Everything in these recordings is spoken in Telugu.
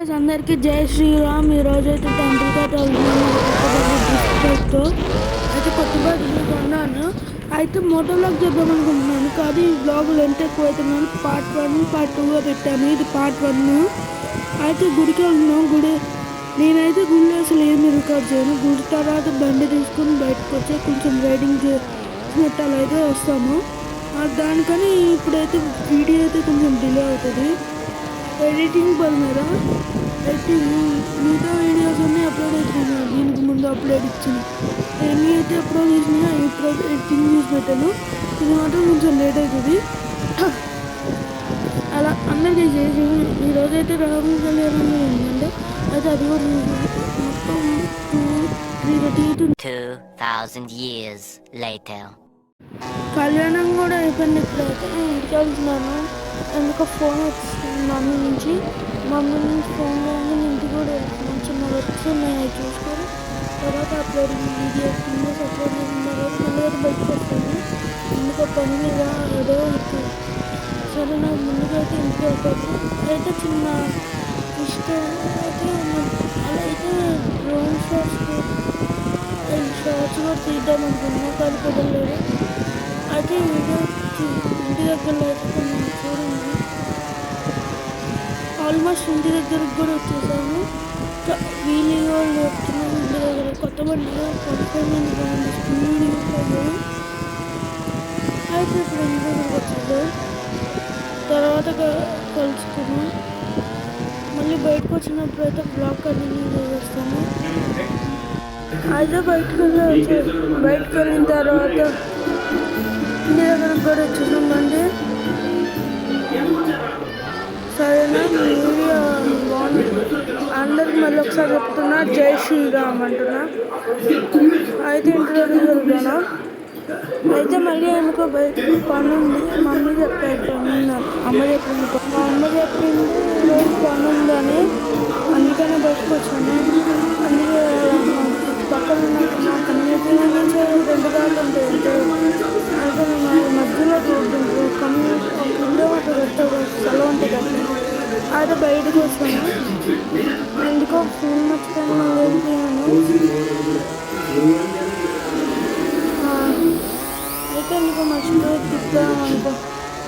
అందరికీ జై శ్రీరామ్. ఈరోజు అయితే తండ్రిగా అయితే. కొత్త బైక్ కొన్నాను అయితే మోటోలాగ్ చేద్దాం అనుకుంటున్నాను. కానీ ఈ బ్లాగ్ లెంత్ ఎక్కువ అవుతున్నాను పార్ట్ వన్ పార్ట్ టూగా పెట్టాను. ఇది పార్ట్ వన్ అయితే గుడికి వెళ్తున్నాం. గుడి నేనైతే గుడిలో అసలు ఏమి రికార్డ్ చేయను. గుడి తర్వాత బండి తీసుకుని బయటకు వచ్చి కొంచెం రైడింగ్ చేసినట్టు అలా అయితే వస్తాము. దానికని ఇప్పుడైతే వీడియో అయితే కొంచెం డిలే అవుతుంది. ఎడిటింగ్ పని మీద ఎడిటింగ్ మిగతా వీడియోస్ అన్నీ అప్లోడ్ అవుతున్నాయి దీనికి ముందు అప్లోడ్ ఇచ్చిన. ఎన్ని అయితే అప్లోడ్ చేసినా ఇప్పుడు ఎడిటింగ్ చేసి పెట్టాను. ఇది మాత్రం కొంచెం లేట్ అవుతుంది అలా అందరికీ చేసి ఈరోజు అయితే రాహుల్ కళ్యాణం ఉందంటే అయితే అది కూడా మొత్తం టూ త్రీ థర్టీ అవుతుంది 2,000 years later. కళ్యాణం కూడా అయిపోయింది ఇప్పుడైతే. ఇంటికి వెళ్తున్నాను. ఎందుకో ఫోన్ వచ్చింది. మమ్మీ నుంచి మమ్మీ నుంచి ఫోన్ చేయండి ఇంటి కూడా వెళ్తున్నాను. చిన్న చూసుకొని తర్వాత అప్లోడ్ వీడియో వీడియోస్ అప్లోడ్ చేసిన తర్వాత మళ్ళీ అయితే బయటకు వస్తాను ఎందుకో పని మీద ఏదో అవుతుంది సరే నాకు ముందుగా అయితే ఇంటికి వెళ్తాను అయితే చిన్న ఇష్టం అయితే అలా అయితే డ్రోన్ షాట్స్ షార్ట్స్ కూడా తీద్దాం అనుకున్నా. కానీ కుదరలేదు అయితే వీడియో ఇంటి దగ్గర అయితే ఆల్మోస్ట్ ఇంటి దగ్గరకు కూడా వచ్చేసాము. క- వీళ్ళు వాళ్ళు చెప్తున్నాము ఇంటి దగ్గర కొత్త బండిలో కొనుక్కోమని బాగుంది స్పీడ్ అయితే ఇప్పుడు ఇంటి దగ్గరకు వచ్చేసాం తర్వాత కలుసుకున్నాం మళ్ళీ బయటకు వచ్చినప్పుడు అయితే బ్లాక్ కంటిన్యూ చేస్తాము అయితే బయటకు వెళ్ళి బయటకు వెళ్ళిన తర్వాత ఇంటి దగ్గరకు కూడా వచ్చేసామండి సరేనా మీ వీడియో బాగుంది అందరికి మళ్ళీ ఒకసారి చెప్తున్నా జై శ్రీరామ్ అంటున్నా. అయితే ఇంటి దగ్గరికి అయితే మళ్ళీ ఎందుకో బయట పని ఉంది. మమ్మీ చెప్పారు పని అమ్మ చెప్పింది. మా అమ్మ చెప్పింది ఈరోజు పని ఉందని అందుకనే బయటకు వచ్చాను. కాదు బయటకు వస్తాను ఎందుకో ఫోన్ మర్చిపోయాను అయితే ఎందుకో మర్చిపోయి తిప్పుదాం అనుకో.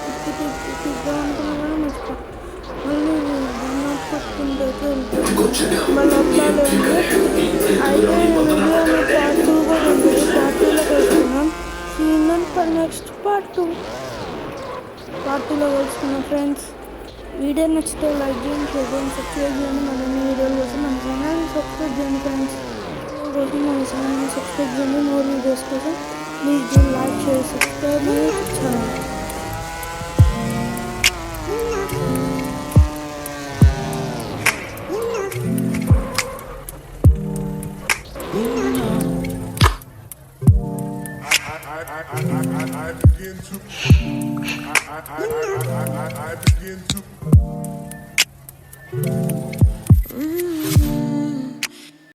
తిప్పి తిప్పి తిప్పుదాం అనుకున్నా కానీ మర్చిపో మళ్ళీ పట్టుకుంటే మళ్ళీ అయితే వీడియోలో పార్ట్ టూ కూడా ఉంది. Part scene next part two part టూలో కలుసుకున్నాం ఫ్రెండ్స్ వీడియో నచ్చితే లైక్ చేయండి షేర్ చేయండి సబ్స్క్రైబ్ చేయండి. మరిన్ని వీడియోల కోసం మన ఛానల్ సబ్స్క్రైబ్ చేయండి ఫ్రెండ్స్ రోజు మన ఛానల్ సబ్స్క్రైబ్ చేయండి. I begin to.